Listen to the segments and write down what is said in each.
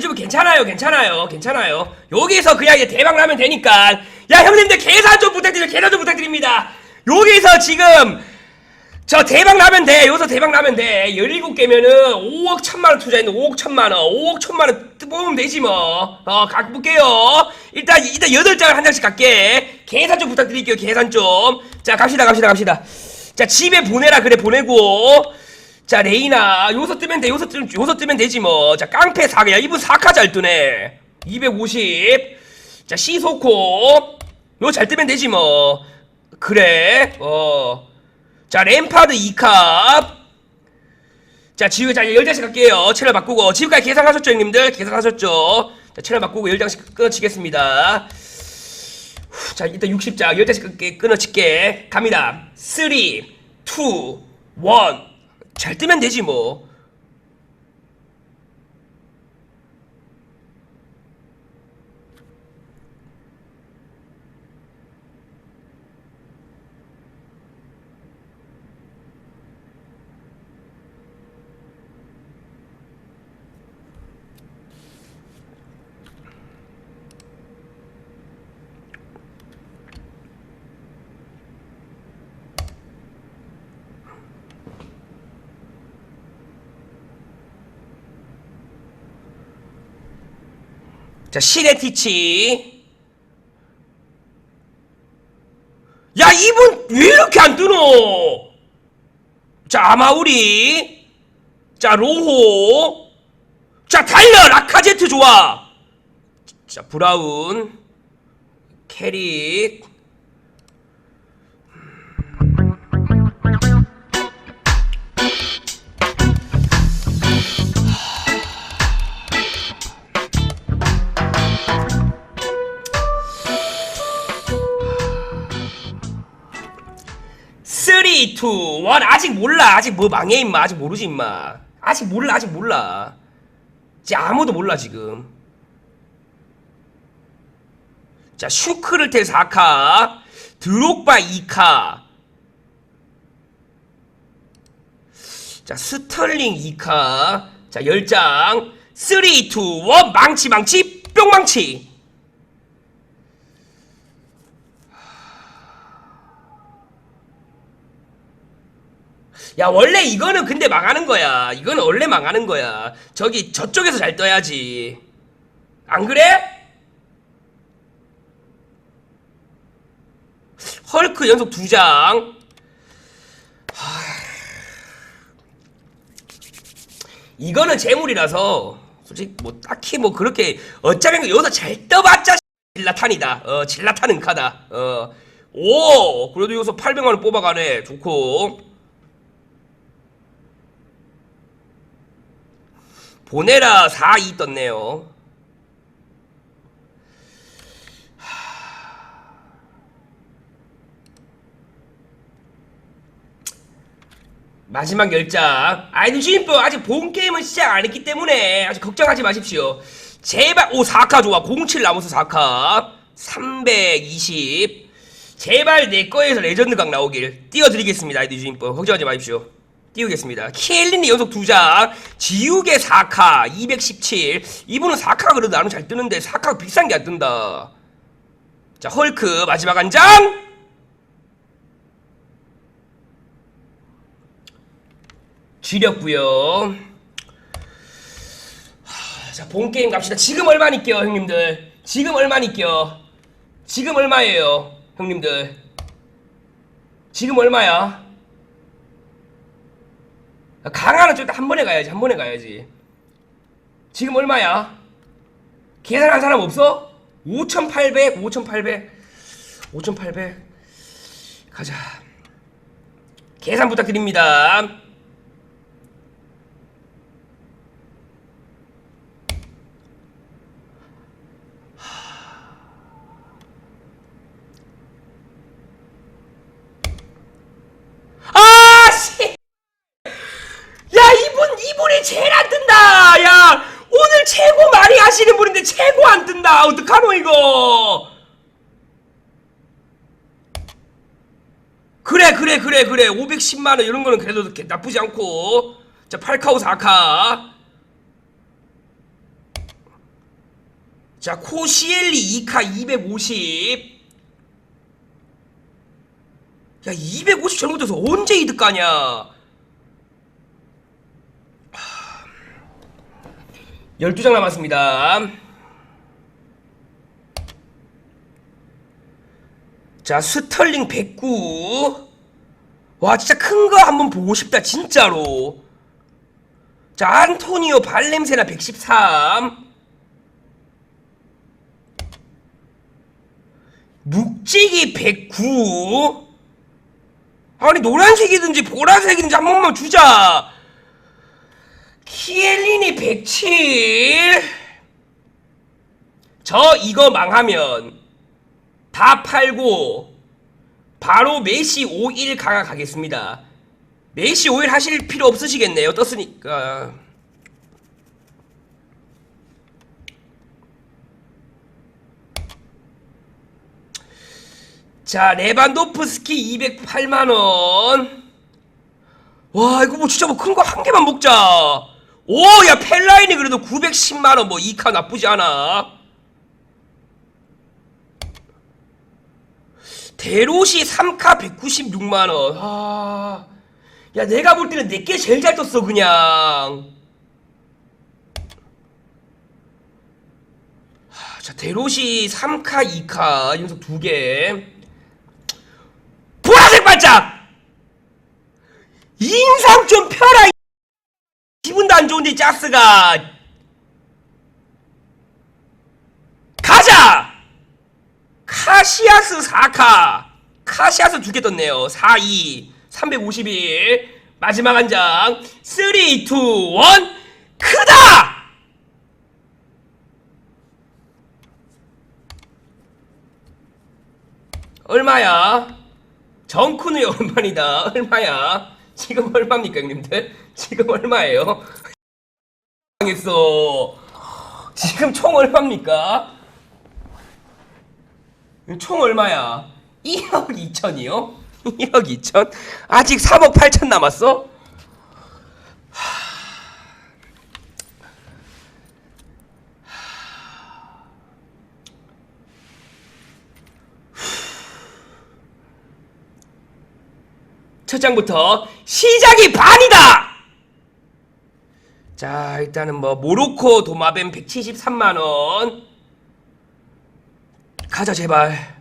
좀 괜찮아요 괜찮아요 괜찮아요. 여기서 그냥 이제 대박 나면 되니까. 야 형님들 계산 좀 부탁드려요 계산 좀 부탁드립니다. 여기서 지금 저 대박 나면 돼. 여기서 대박 나면 돼. 17개면은 5억 천만원 투자했는데 5억 천만원. 5억 천만원 뽑으면 되지 뭐어 갖고 볼게요. 일단 일단 8장을 한 장씩 갈게. 계산 좀 부탁드릴게요. 계산 좀 자 갑시다 갑시다 갑시다. 자 집에 보내라 그래 보내고. 자 레이나 요서 뜨면 돼 요서 뜨면 요서 뜨면 되지 뭐자 깡패 사야 이분 사카 잘 뜨네. 250자 시소코. 요 잘 뜨면 되지 뭐. 그래 어 자 램파드 2캅 자 지금 자 10장씩 갈게요. 채널 바꾸고. 지금까지 계산하셨죠 형님들? 계산하셨죠? 자 채널 바꾸고 10장씩 끊어치겠습니다. 후, 자 일단 60장 10장씩 끊게, 끊어칠게. 갑니다. 3 2 1 잘 뜨면 되지 뭐. 자, 시네티치. 야, 이분 왜 이렇게 안 뜨노? 자, 아마우리. 자, 로호. 자, 달려! 라카제트 좋아! 자, 브라운. 캐릭. 쓰리, 투, 원. 아직 몰라. 아직 뭐 망해, 임마. 아직 모르지, 임마. 아직 몰라, 아직 몰라. 이제 아무도 몰라, 지금. 자, 슈크르텔 4카. 드록바 2카. 자, 스털링 2카. 자, 10장. 3, 2, 1. 망치, 망치, 뿅망치. 야 원래 이거는 근데 망하는 거야. 이거는 원래 망하는 거야. 저기 저쪽에서 잘 떠야지. 안 그래? 헐크 연속 두장. 이거는 재물이라서 솔직히 뭐 딱히 뭐 그렇게 어차피 여기서 잘 떠봤자 질라탄이다. 어 질라탄 은 카다. 어오 그래도 여기서 800만 원 뽑아가네. 좋고 보내라 4, 2 떴네요. 마지막 열장. 아이들 주인분 아직 본 게임은 시작 안 했기 때문에 아직 걱정하지 마십시오. 제발 오 4카 좋아. 07 남으서 4카. 320. 제발 내 거에서 레전드 각 나오길 띄워드리겠습니다. 아이들 주인분 걱정하지 마십시오. 띄우겠습니다. 키엘린이 연속 두 장, 지우개 4카, 217. 이분은 4카 그래도 나름 잘 뜨는데 4카 비싼 게 안 뜬다. 자, 헐크 마지막 한 장. 지렸고요. 하, 자, 본 게임 갑시다. 지금 얼마니껴, 형님들? 지금 얼마니껴? 지금 얼마예요, 형님들? 지금 얼마야? 강화는 좀한 번에 가야지 한 번에 가야지 지금 얼마야? 계산한 사람 없어? 5,800 5,800 5,800 가자 계산 부탁드립니다 아 씨! 야 이분 이분이 제일 안 뜬다 야 오늘 최고 많이 분인데 최고 안 뜬다. 어떡하노 이거? 그래 그래 그래 그래. 510만원 이런 거는 그래도 나쁘지 않고. 자 8카우 4카. 자 코시엘리 2카 250 야, 250 잘못해서 언제 이득 가냐? 하... 12장 남았습니다. 자, 스털링 109. 와, 진짜 큰 거 한번 보고 싶다, 진짜로. 자, 안토니오 발냄새나 113. 묵직이 109. 아니 노란색이든지 보라색이든지 한 번만 주자 키엘린이 107 저 이거 망하면 다 팔고 바로 메시 51 가가 가겠습니다 메시 51 하실 필요 없으시겠네요 떴으니까 자, 레반도프스키 208만원. 와, 이거 뭐 진짜 뭐 큰 거 한 개만 먹자. 오, 야, 펠라인이 그래도 910만원, 뭐, 이카 나쁘지 않아. 대로시 3카 196만원. 아. 야, 내가 볼 때는 내게 제일 잘 떴어, 그냥. 하, 자, 대로시 3카 2카, 이 녀석 두 개. 보라색 반짝! 인상 좀 펴라! 이 기분도 안 좋은데 짜스가 가자! 카시아스 4카 카시아스 두 개 떴네요 42 351 마지막 한 장 3, 2, 1 크다! 얼마야? 정쿠는 얼마니다? 얼마야? 지금 얼마입니까, 형님들? 지금 얼마예요? 당했어. 지금 총 얼마입니까? 총 얼마야? 1억 2천이요? 1억 2천? 아직 3억 8천 남았어? 첫 장부터 시작이 반이다! 자, 일단은 뭐, 모로코 도마뱀 173만원. 가자, 제발.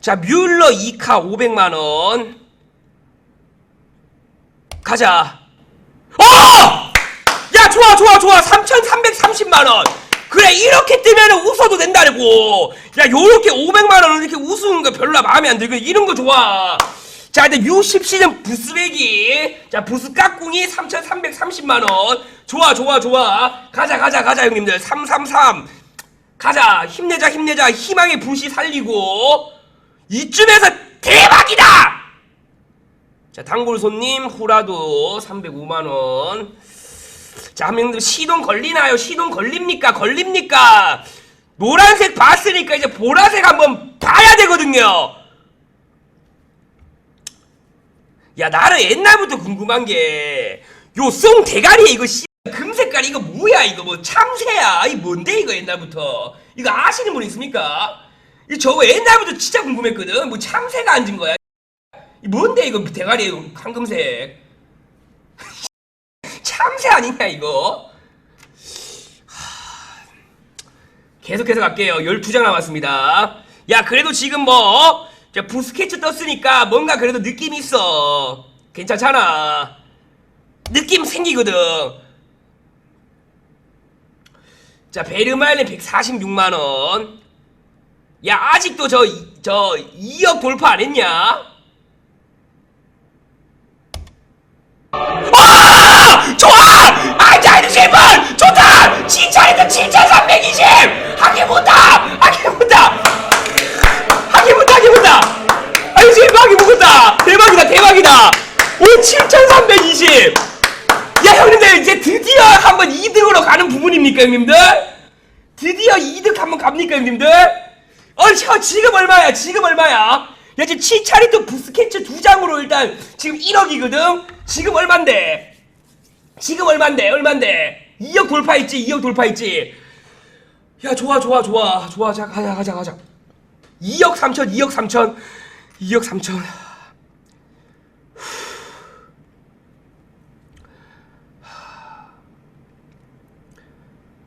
자, 뮬러 2카 500만 원. 가자. 어! 야, 좋아, 좋아, 좋아. 3,330만 원. 그래, 이렇게 뜨면 웃어도 된다고. 야, 요렇게 500만원 이렇게 웃는 거 별로 마음에 안 들고, 이런 거 좋아. 자, 근데 60시즌 부스백이. 자, 부스 깍꿍이 3,330만 원. 좋아, 좋아, 좋아. 가자, 가자, 가자, 형님들. 333. 가자. 힘내자, 힘내자. 희망의 불씨 살리고. 이쯤에서 대박이다! 자, 단골 손님 후라도 305만원. 자, 한명들 시동 걸리나요? 시동 걸립니까? 걸립니까? 노란색 봤으니까 이제 보라색 한번 봐야 되거든요. 야, 나는 옛날부터 궁금한 게, 요송 대가리 이거 씨, 금색깔 이거 뭐야? 이거 뭐 참새야? 이 뭔데 이거 옛날부터? 이거 아시는 분 있습니까? 이 저거 옛날부터 진짜 궁금했거든. 뭐 참새가 앉은 거야? 이 뭔데 이거 대가리 황금색? 참새 아니냐 이거? 하... 계속해서 갈게요. 12장 남았습니다. 야 그래도 지금 뭐 자, 부스케츠 떴으니까 뭔가 그래도 느낌이 있어. 괜찮잖아. 느낌 생기거든. 자, 베르마일린 146만원. 야, 아직도 저, 이- 저, 2억 돌파 안 했냐? 아! 좋아! 아, 자, 제발! 좋다! 칭찬해도 7,320! 하게 못다! 하게 못다! 하게 못다! 하게 못다! 아유, 제발 하게 못다! 대박이다, 대박이다! 오, 7,320! 야, 형님들, 이제 한번 2등으로 가는 부분입니까, 형님들? 드디어 2등 한번 갑니까, 형님들? 어, 저 지금 얼마야? 지금 얼마야? 야 지금 치차리토 부스케츠 두 장으로 일단 지금 1억이거든 지금 얼만데 지금 얼만데 얼만데 2억 돌파했지 2억 돌파했지 야 좋아 좋아 좋아 좋아 자 가자 가자 가자 2억 3천 2억 3천 2억 3천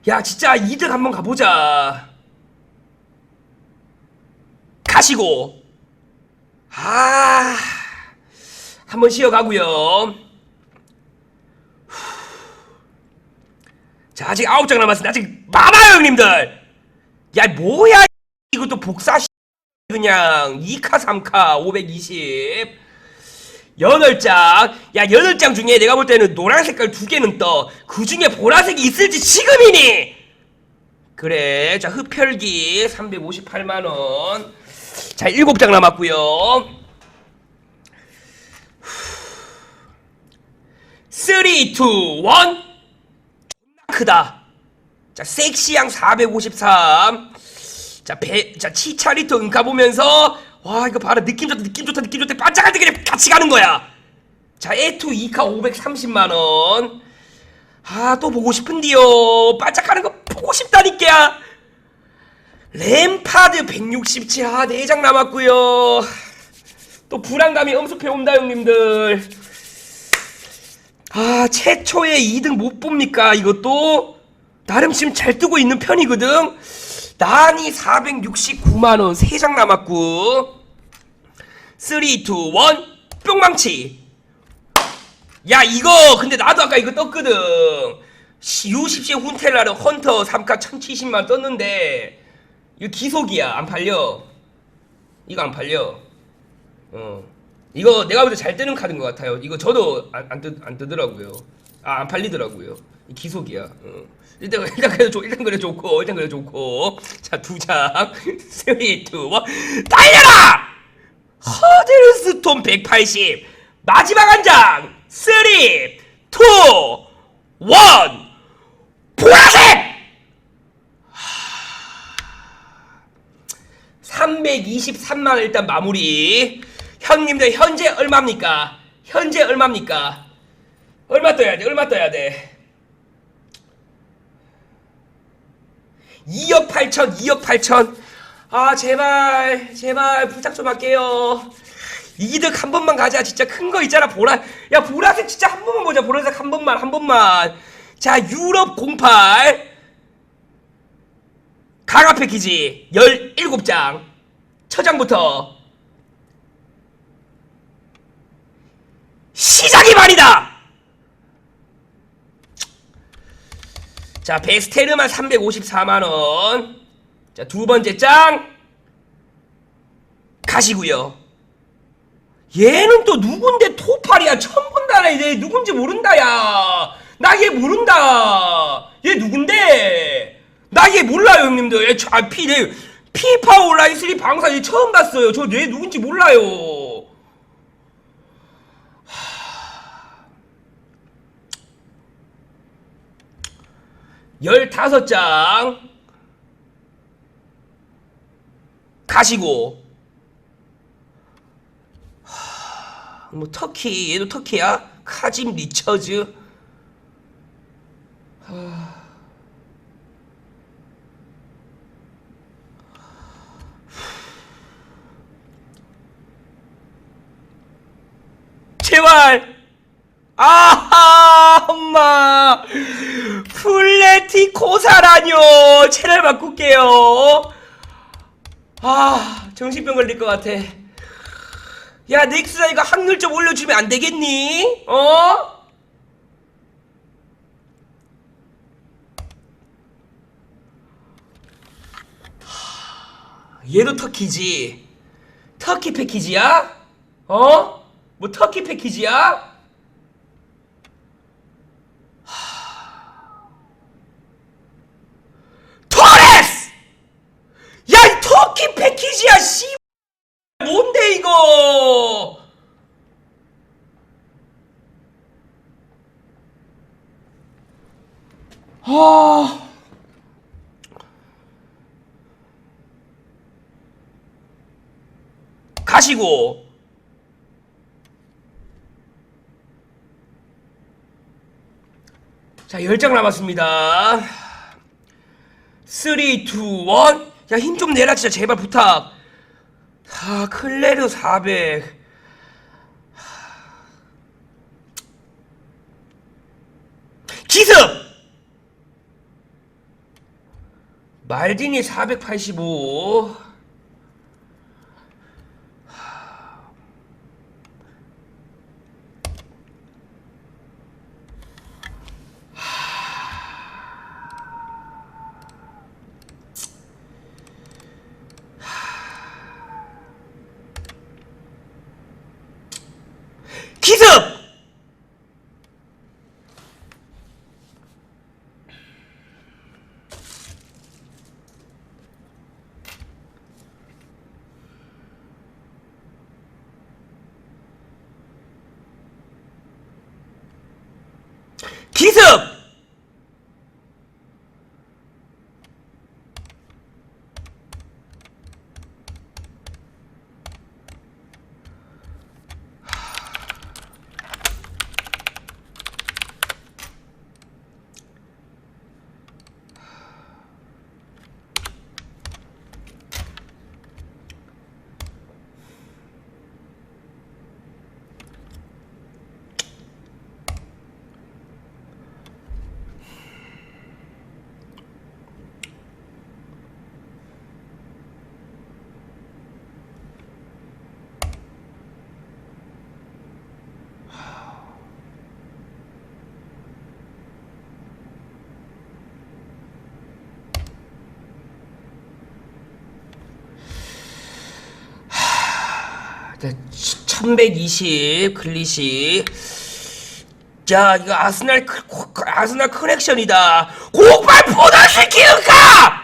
야 진짜 이득 한번 가보자. 가시고. 아 한번 쉬어가고요. 자 아직 아홉 장 남았습니다. 아직 많아요 형님들. 야 뭐야 이것도 복사 그냥. 2카 3카 520 여덟 장. 야, 여덟 장 중에 내가 볼 때는 노란 색깔 두 개는 떠. 그 중에 보라색이 있을지 지금이니! 그래. 자, 흡혈기 358만원. 자, 일곱 장 남았고요 3, 2, 1. 존나 크다. 자, 섹시양 453. 자, 배, 자, 치차리토 은가 보면서, 와, 이거 봐라. 느낌 좋다, 느낌 좋다, 느낌 좋다. 반짝할 때 그냥 같이 가는 거야. 자, 에투 2카 530만원. 아, 또 보고 싶은데요. 반짝하는 거 보고 싶다니까. 램파드 167. 아, 4장 남았고요 또 불안감이 엄습해온다, 형님들. 아, 최초의 2등 못 봅니까? 이것도? 나름 지금 잘 뜨고 있는 편이거든? 난이 469만 원 3장 남았고 3, 2, 1 뿅망치. 야 이거 근데 나도 아까 이거 떴거든. U10시 훈텔라르 헌터 3카 1070만 떴는데 이거 기속이야. 안 팔려. 이거 안 팔려. 어. 이거 내가 볼 때 잘 뜨는 카드인 것 같아요. 이거 저도 안, 안, 뜨, 안 뜨더라고요 아 안 팔리더라고요. 이 기속이야. 어. 일단 일단 그래 좋 일단 그래 좋고 일단 그래 좋고. 자 두장. 3, 2, 1 달려라! 허들스톤 180 마지막 한장. 3, 2, 1 보라색! 323만 원 일단 마무리. 형님들 현재 얼마입니까? 현재 얼마입니까? 얼마 떠야 돼? 얼마 떠야 돼? 2억 8천, 2억 8천. 아 제발, 제발 부탁 좀 할게요. 이득 한 번만 가자. 진짜 큰 거 있잖아. 보라. 야 보라색 진짜 한 번만 보자. 보라색 한 번만, 한 번만. 자 유럽 08. 강화 패키지 17장 처장부터 시작이 말이다! 자 베스테르만 354만원. 자 두 번째 장 가시고요. 얘는 또 누군데 토팔이야? 처음 본다 얘. 누군지 모른다 야 나 얘 모른다. 얘 누군데? 나 얘 몰라요 형님들. 얘 저- 아, 피, 내 피파 온라인 3 방사 얘 처음 봤어요. 저 얘 누군지 몰라요 열다섯 장 가시고. 하, 뭐 터키 얘도 터키야? 카짐 리처즈? 제발! 아하 엄마 플래티코사라뇨 채널 바꿀게요 아 정신병 걸릴 것 같아 야 넥스나 이거 확률 좀 올려주면 안 되겠니? 어? 하, 얘도 터키지 터키 패키지야? 어? 뭐 터키 패키지야? 토레스! 야, 이 터키 패키지야, 씨! 뭔데, 이거! 아. 하시고. 자 10장 남았습니다. 3, 2, 1 야 힘 좀 내라 진짜. 제발 부탁. 아 클레르 400 기습! 말디니 485 기습! 기습! 네, 1120 클리시 자 이거 아스날 크- 코- 아스날 커넥션이다. 고발 포단시키는가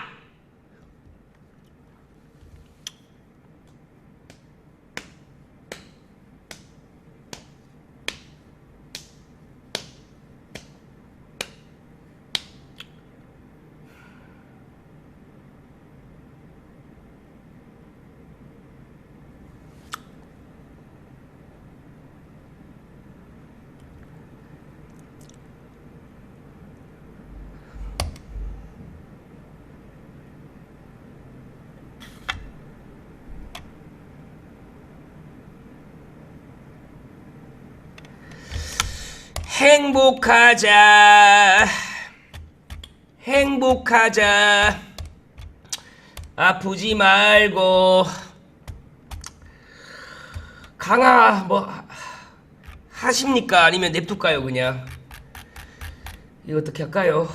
행복하자. 행복하자. 아프지 말고. 강아 뭐 하십니까? 아니면 냅둘까요 그냥? 이거 어떻게 할까요?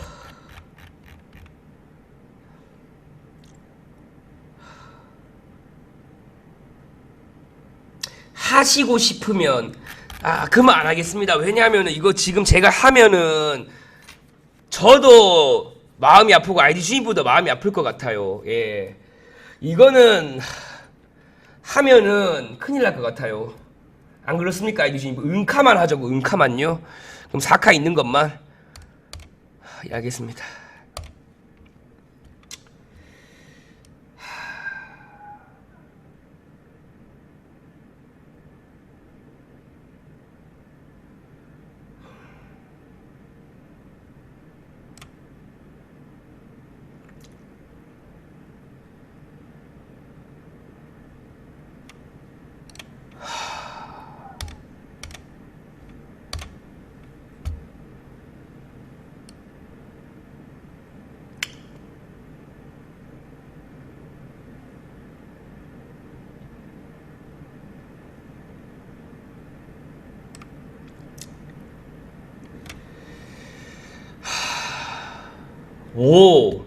하시고 싶으면 아 그만 안 하겠습니다. 왜냐하면 이거 지금 제가 하면은 저도 마음이 아프고 아이디 주인분도 마음이 아플 것 같아요. 예. 이거는 하면은 큰일 날 것 같아요. 안 그렇습니까 아이디 주인분? 은카만 하자고 은카만요? 그럼 사카 있는 것만? 예, 알겠습니다 오